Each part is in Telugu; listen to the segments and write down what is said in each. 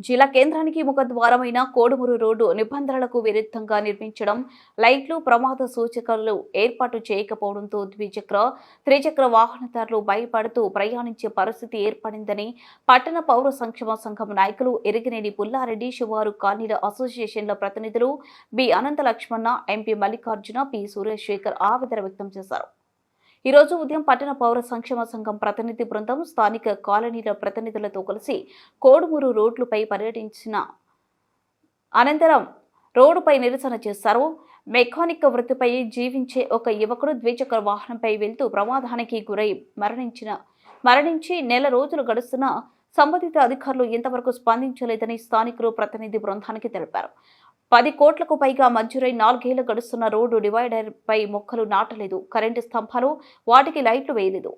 జిల్లా కేంద్రానికి ముఖద్వారమైన కోడుమూరు రోడ్డు నిబంధనలకు విరుద్ధంగా నిర్మించడం లైట్లు ప్రమాద సూచకలు ఏర్పాటు చేయకపోవడంతో ద్విచక్ర త్రిచక్ర వాహనదారులు భయపడుతూ ప్రయాణించే పరిస్థితి ఏర్పడిందని పట్టణ పౌర సంక్షేమ సంఘం నాయకులు ఎరిగినేని పుల్లారెడ్డి శివారు కాలనీల అసోసియేషన్ల ప్రతినిధులు B Anantha Lakshmana MP Mallikarjuna P Suresh Shekhar ఆవేదన వ్యక్తం చేశారు. ఈ రోజు ఉదయం పట్టణ పౌర సంక్షేమ సంఘం ప్రతినిధి బృందం స్థానిక కాలనీల ప్రతినిధులతో కలిసి కోడుమూరు రోడ్లపై పర్యటించిన అనంతరం రోడ్డుపై నిరసన చేశారు. మెకానిక్ వృత్తిపై జీవించే ఒక యువకుడు ద్విచక్ర వాహనంపై వెళ్తూ ప్రమాదానికి గురై మరణించిన మరణించి నెల రోజులు గడుస్తున్న సంబంధిత అధికారులు ఇంతవరకు స్పందించలేదని స్థానికులు ప్రతినిధి బృందానికి తెలిపారు. పది కోట్లకు పైగా మంజూరై నాలుగేళ్ళు గడుస్తున్న రోడ్డు డివైడర్ పై మొక్కలు నాటలేదు కరెంటు స్తంభాలు వాటికి లైట్లు వేయలేదు.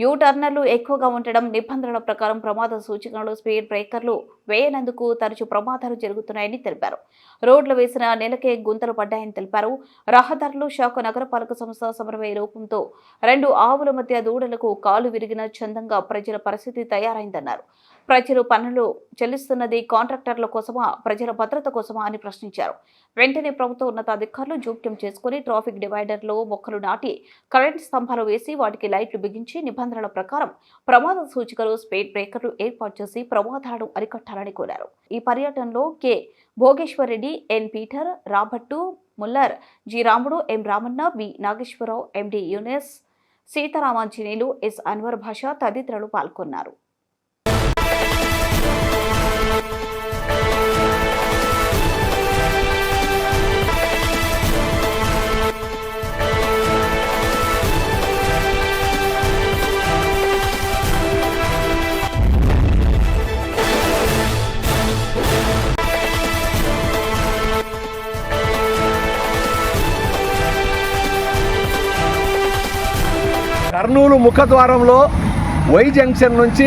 యూ టర్నర్లు ఎక్కువగా ఉండడం నిబంధనల ప్రకారం ప్రమాద సూచనలు స్పీడ్ బ్రేకర్లు వేయనందుకు తరచు ప్రమాదాలు జరుగుతున్నాయని తెలిపారు. రోడ్లు వేసిన నెలకే గుంతలు పడ్డాయని తెలిపారు. రహదారులు శాఖ నగరపాలక సంస్థ సమన్వయ రూపంతో రెండు ఆవుల మధ్య దూడలకు కాలు విరిగిన చందంగా ప్రజల పరిస్థితి తయారైందన్నారు. ప్రజలు పన్నులు చెల్లిస్తున్నది కాంట్రాక్టర్ల కోసమా ప్రజల భద్రత కోసమా అని ప్రశ్నించారు. వెంటనే ప్రభుత్వ ఉన్నతాధికారులు జోక్యం చేసుకుని ట్రాఫిక్ డివైడర్లో మొక్కలు నాటి కరెంట్ స్తంభాలు వేసి వాటికి లైట్లు బిగించి నిబంధనల ప్రకారం ప్రమాద సూచికలు స్పీడ్ బ్రేకర్లు ఏర్పాటు చేసి ప్రమాదాలను అరికట్టాలని కోరారు. ఈ పర్యటనలో K. Bhogeshwar Reddy N. Peter Robert Muller G. Ramudu M. Ramanna B Nageswara Rao MD Yunus Seetharamanjaneyulu S. Anwar Basha తదితరులు పాల్గొన్నారు. కర్నూలు ముఖద్వారంలో వై జంక్షన్ నుంచి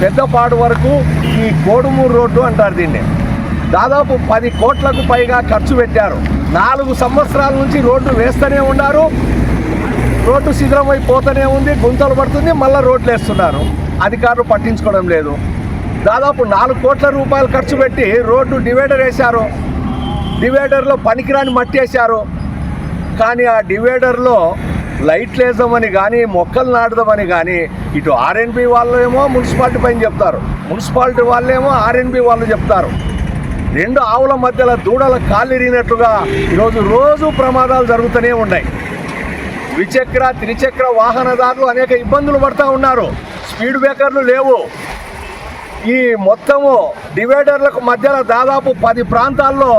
పెద్దపాడు వరకు ఈ కోడుమూరు రోడ్డు అంటారు దీన్ని. దాదాపు పది కోట్లకు పైగా ఖర్చు పెట్టారు. నాలుగు సంవత్సరాల నుంచి రోడ్డు వేస్తూనే ఉన్నారు. రోడ్డు శిథిలమైపోతూనే ఉంది గుంతలు పడుతుంది మళ్ళీ రోడ్లు వేస్తున్నారు. అధికారులు పట్టించుకోవడం లేదు. దాదాపు నాలుగు కోట్ల రూపాయలు ఖర్చు పెట్టి రోడ్డు డివైడర్ వేశారు. డివైడర్లో పనికిరాని మట్టి వేశారు. కానీ ఆ డివైడర్లో లైట్లు వేసామని కానీ మొక్కలు నాటుదామని కానీ ఇటు ఆర్ఎన్బి వాళ్ళేమో మున్సిపాలిటీ పైన చెప్తారు. మున్సిపాలిటీ వాళ్ళేమో ఆర్ఎన్బి వాళ్ళు చెప్తారు. రెండు ఆవుల మధ్యలో దూడల కాలిరిగినట్లుగా ఈరోజు రోజు ప్రమాదాలు జరుగుతూనే ఉన్నాయి. ద్విచక్ర త్రిచక్ర వాహనదారులు అనేక ఇబ్బందులు పడుతూ ఉన్నారు. స్పీడ్ బ్రేకర్లు లేవు. ఈ మొత్తము డివైడర్లకు మధ్యలో దాదాపు పది ప్రాంతాల్లో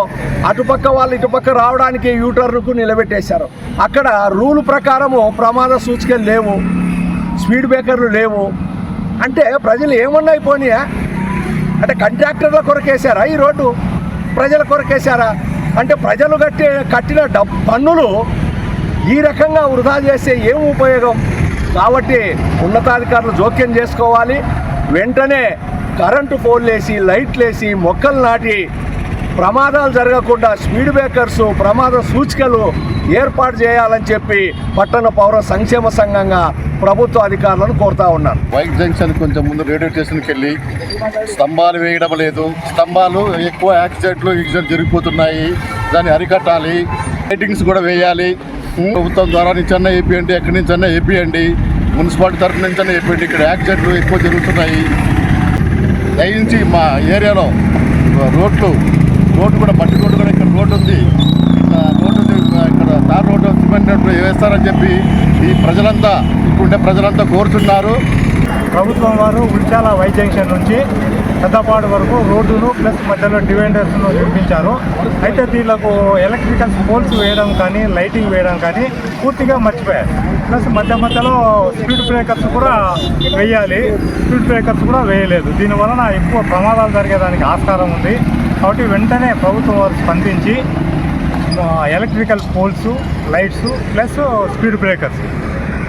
అటుపక్క వాళ్ళు ఇటుపక్క రావడానికి యూటర్న్కు నిలబెట్టేశారు. అక్కడ రూల్ ప్రకారము ప్రమాద సూచికలు లేవు. స్పీడ్ బ్రేకర్లు లేవు. అంటే ప్రజలు ఏమన్నా అయిపోయినాయా అంటే కంట్రాక్టర్ల కొరకేశారా ఈ రోడ్డు? ప్రజల కొరకేశారా? అంటే ప్రజలు కట్టే కట్టిన డబ్ పన్నులు ఈ రకంగా వృధా చేస్తే ఏం ఉపయోగం? కాబట్టి ఉన్నతాధికారులు జోక్యం చేసుకోవాలి. వెంటనే కరెంటు పోల్లేసి లైట్లేసి లైట్లు వేసి మొక్కలు నాటి ప్రమాదాలు జరగకుండా స్పీడ్ బ్రేకర్స్ ప్రమాద సూచికలు ఏర్పాటు చేయాలని చెప్పి పట్టణ పౌర సంక్షేమ సంఘంగా ప్రభుత్వ అధికారులను కోరుతా ఉన్నాను వైట్ జంక్షన్ కొంచెం ముందు రేడియో స్టేషన్కి వెళ్ళి స్తంభాలు వేయడం లేదు స్తంభాలు ఎక్కువ యాక్సిడెంట్లు యాక్సిడెంట్ జరిగిపోతున్నాయి. దాన్ని అరికట్టాలి. లైటింగ్స్ కూడా వేయాలి. ప్రభుత్వం ద్వారా నుంచన్నా ఏపీయండి ఎక్కడి నుంచి ఏపీయండి మున్సిపాలిటీ తరఫు నుంచన్నా ఏపీయండి ఇక్కడ యాక్సిడెంట్లు ఎక్కువ జరుగుతున్నాయి. దయించి మా ఏరియాలో రోడ్లు రోడ్డు కూడా బట్టి రోడ్డు కూడా ఇక్కడ రోడ్డు ఉంది. రోడ్డు ఉంది ఇక్కడ తార్ రోడ్డు సిమెంట్ రోడ్డు వేస్తారని చెప్పి ఈ ప్రజలంతా ఇప్పుడుండే ప్రజలంతా కోరుతున్నారు. ప్రభుత్వం వారు ఉల్చాల వై జంక్షన్ నుంచి పెద్దపాడు వరకు రోడ్డును ప్లస్ మధ్యలో డివైడర్స్ను నిర్మించారు. అయితే దీనికి ఎలక్ట్రికల్ పోల్స్ వేయడం కానీ లైటింగ్ వేయడం కానీ పూర్తిగా మర్చిపోయారు. ప్లస్ మధ్య మధ్యలో స్పీడ్ బ్రేకర్స్ కూడా వేయాలి. స్పీడ్ బ్రేకర్స్ కూడా వేయలేదు. దీనివలన ఎక్కువ ప్రమాదాలు జరిగేదానికి ఆస్కారం ఉంది. కాబట్టి వెంటనే ప్రభుత్వం వారు స్పందించి electrical poles lights plus speed breakers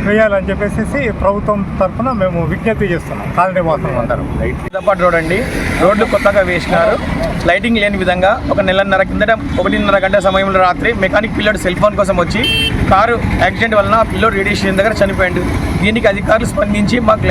వేయాలని చెప్పేసి ప్రభుత్వం తరఫున మేము విజ్ఞప్తి చేస్తున్నాం. కాలనీ వాసులు అందరూ. హైదరాబాద్ రోడ్ అండి. రోడ్లు కొత్తగా వేసినారు. లైటింగ్ లేని విధంగా ఒక నెలన్నర కిందట ఒకటిన్నర గంట సమయంలో రాత్రి మెకానిక్ పిల్లోడు సెల్ ఫోన్ కోసం వచ్చి కారు యాక్సిడెంట్ వలన పిల్లోడు రేడియేషన్ దగ్గర చనిపోయాడు. దీనికి అధికారులు స్పందించి మాకు లైట్